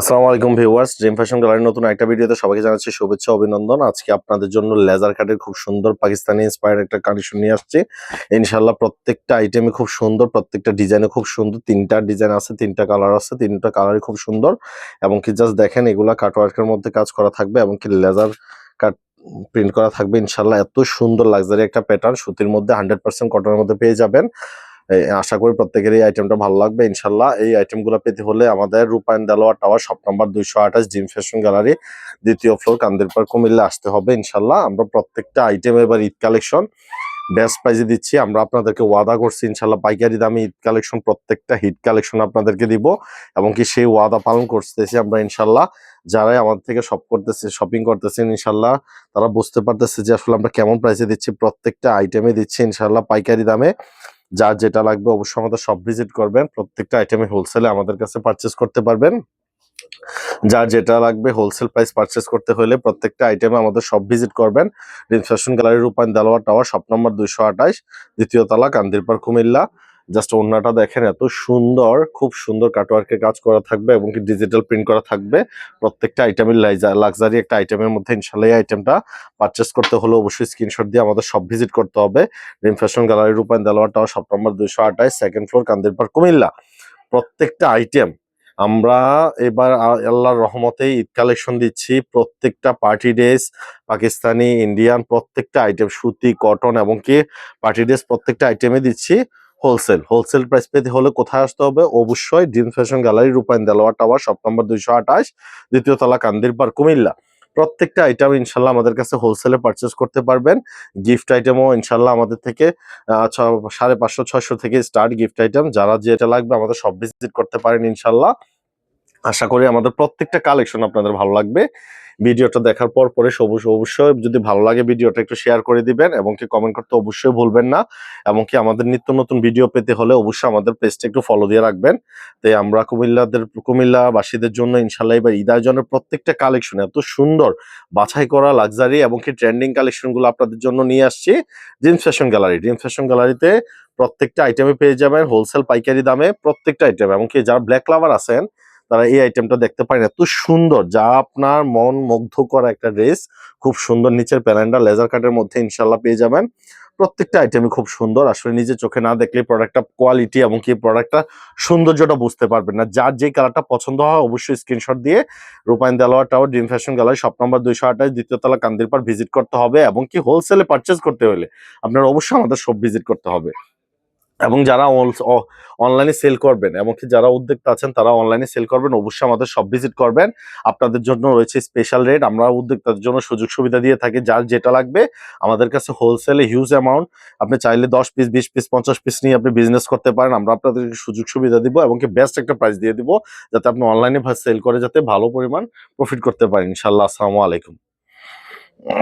আসসালামু আলাইকুম viewers dream fashion গ্যালারির নতুন একটা ভিডিওতে সবাইকে জানাচ্ছি শুভেচ্ছা, অভিনন্দন। আজকে আপনাদের জন্য লেজার কাটের খুব সুন্দর পাকিস্তানি ইন্সপায়ার একটা কানেকশন নিয়ে আসছি। ইনশাল্লাহ প্রত্যেকটা আইটেমে খুব সুন্দর, প্রত্যেকটা ডিজাইনে খুব সুন্দর, তিনটা ডিজাইন আছে, তিনটা কালার আছে, তিনটা কালারই খুব সুন্দর। এবং কি জাস্ট দেখেন, এগুলা কাটওয়ার্কের মধ্যে কাজ করা থাকবে এবং কি লেজার কাট প্রিন্ট করা থাকবে। ইনশাল্লাহ এত সুন্দর লাক্সারি একটা প্যাটার্ন সুতির মধ্যে হান্ড্রেড পার্সেন্ট কটনের মধ্যে পেয়ে যাবেন। আশা করি প্রত্যেকের এই আইটেমটা ভালো লাগবে, ইনশাল্লাহ। এই আইটেমগুলো পেতে হলে আমাদের রূপায়ণ দেলোয়ার টাওয়ার শপ নাম্বার দুইশো আঠাশ জিম ফ্যাশন গ্যালারি দ্বিতীয় ফ্লোর কান্দিরপাড়, কুমিল্লা আসতে হবে, ইনশাল্লাহ। আমরা প্রত্যেকটা আইটেম এবার ঈদ কালেকশন বেস্ট প্রাইজে দিচ্ছি। আমরা আপনাদেরকে ওয়াদা করছি, ইনশাল্লাহ, পাইকারি দামে ঈদ কালেকশন প্রত্যেকটা হিট কালেকশন আপনাদেরকে দিব এবং কি সেই ওয়াদা পালন করতেছি আমরা, ইনশাল্লাহ। যারাই আমাদের থেকে শপ করতেছে শপিং করতেছেন, ইনশাল্লাহ, তারা বুঝতে পারতেছে যে আসলে আমরা কেমন প্রাইসে দিচ্ছি, প্রত্যেকটা আইটেমে দিচ্ছি, ইনশাল্লাহ, পাইকারি দামে। যার যেটা লাগবে অবশ্যই আমাদের সব ভিজিট করবেন। প্রত্যেকটা আইটেমে হোলসেলে আমাদের কাছে পারচেস করতে পারবেন। যার যেটা লাগবে হোলসেল প্রাইস পারচেস করতে হলে প্রত্যেকটা আইটেমে আমাদের সব ভিজিট করবেন। রিসেপশন গ্যালারি রূপায়ণ দেলোয়ার টাওয়ার শপ নম্বর দুইশো আঠাশ, দ্বিতীয় তালা কান্দিরপাড় কুমিল্লা জাস্ট ওড়নাটা দেখেন, এত সুন্দর, খুব সুন্দর কাটওয়ার্কে কাজ করা থাকবে এবং কি ডিজিটাল প্রিন্ট করা থাকবে। প্রত্যেকটা আইটেমের লাক্সারি একটা আইটেমের মধ্যে ইনশাল্লাহ আইটেমটা পারচেস করতে হলে অবশ্যই স্ক্রিনশট দিয়ে আমাদের সব ভিজিট করতে হবে। রিম ফ্যাশন গ্যালারি, রূপায়ণ দেলোয়ার টাওয়ার শপ নম্বর দুইশো আঠাশ সেকেন্ড ফ্লোর কান্দিরপাড়, কুমিল্লা। প্রত্যেকটা আইটেম আমরা এবার আল্লাহর রহমতে ঈদ কালেকশন দিচ্ছি। প্রত্যেকটা পার্টি ড্রেস পাকিস্তানি ইন্ডিয়ান প্রত্যেকটা আইটেম সুতি কটন এবং কি পার্টি ড্রেস প্রত্যেকটা আইটেমে দিচ্ছি। হোলসেল। হোলসেল প্রাইস পেতে হলে কোথায় আসতে হবে? অবশ্যই ড্রিম ফ্যাশন গ্যালারি, রূপায়ণ দেলোয়ার টাওয়ার, শপ নম্বর দুইশো আঠাশ, দ্বিতীয় তলা কান্দিরপাড় কুমিল্লা। প্রত্যেকটা আইটেম ইনশাল্লাহ আমাদের কাছে হোলসেলে পারচেস করতে পারবেন। গিফট আইটেমও ইনশাল্লাহ আমাদের থেকে ছ- সাড়ে পাঁচশো, ছয়শো থেকে স্টার্ট গিফট আইটেম যারা যেটা লাগবে আমাদের সব ভিজিট করতে পারেন ইনশাল্লাহ। আশা করি আমাদের প্রত্যেকটা কালেকশন আপনাদের ভালো লাগবে। ভিডিওটা দেখার পর পরে সবুজ অবশ্যই যদি ভালো লাগে ভিডিওটা একটু শেয়ার করে দিবেন এবং কি কমেন্ট করতে অবশ্যই ভুলবেন না। এবং কি আমাদের নিত্য নতুন ভিডিও পেতে হলে অবশ্যই আমাদের পেজটা একটু ফলো দিয়ে রাখবেন। তাই আমরা কুমিল্লাদের কুমিল্লাবাসীদের জন্য ইনশাল্লাহ এবার ঈদ আয়োজনের প্রত্যেকটা কালেকশন এত সুন্দর বাছাই করা লাক্সারি এবং কি ট্রেন্ডিং কালেকশনগুলো আপনাদের জন্য নিয়ে আসছি। Dreams fashion gallery. Dreams fashion গ্যালারিতে প্রত্যেকটা আইটেমে পেয়ে যাবেন। হোলসেল পাইকারি দামে প্রত্যেকটা আইটেম এমনকি যারা ব্ল্যাক লাভার আছেন তারা এই আইটেমটা দেখতে পারেন এত সুন্দর, যা আপনার মন মুগ্ধ করা একটা ড্রেস খুব সুন্দর নিচের প্যালেন্ডার লেজার কাটের মধ্যে ইনশাল্লাহ পেয়ে যাবেন। প্রত্যেকটা আইটেমই খুব সুন্দর, আসলে নিজে চোখে না দেখলে প্রোডাক্টটা কোয়ালিটি এবং কি প্রোডাক্টটা সৌন্দর্যটা বুঝতে পারবেন না। যার যে কালারটা পছন্দ হয় অবশ্যই স্ক্রিনশট দিয়ে Rupayan Delwar tower dream fashion gallery shop number দুইশো আঠাশ, দ্বিতীয় তলা কান্দিরপাড় ভিজিট করতে হবে এবং কি হোলসেলে পারচেস করতে হলে আপনার অবশ্যই আমাদের সব ভিজিট করতে হবে। এবং যারা অনলাইনে সেল করবেন, এমনকি যারা উদ্যোক্তা আছেন, তারা অনলাইনে সেল করবেন, অবশ্যই আমাদের সব ভিজিট করবেন। আপনাদের জন্য রয়েছে স্পেশাল রেট আমরা উদ্যোক্তাদের জন্য সুযোগ সুবিধা দিয়ে থাকি, যার যেটা লাগবে, আমাদের কাছে হোলসেলে হিউজ অ্যামাউন্ট আপনি চাইলে দশ পিস বিশ পিস পঞ্চাশ পিস নিয়ে আপনি বিজনেস করতে পারেন, আমরা আপনাদেরকে সুযোগ সুবিধা দিব এবং বেস্ট একটা প্রাইস দিয়ে দিব, যাতে আপনি অনলাইনে সেল করে যাতে ভালো পরিমাণ প্রফিট করতে পারেন। ইনশাল্লাহ আসসালামু আলাইকুম।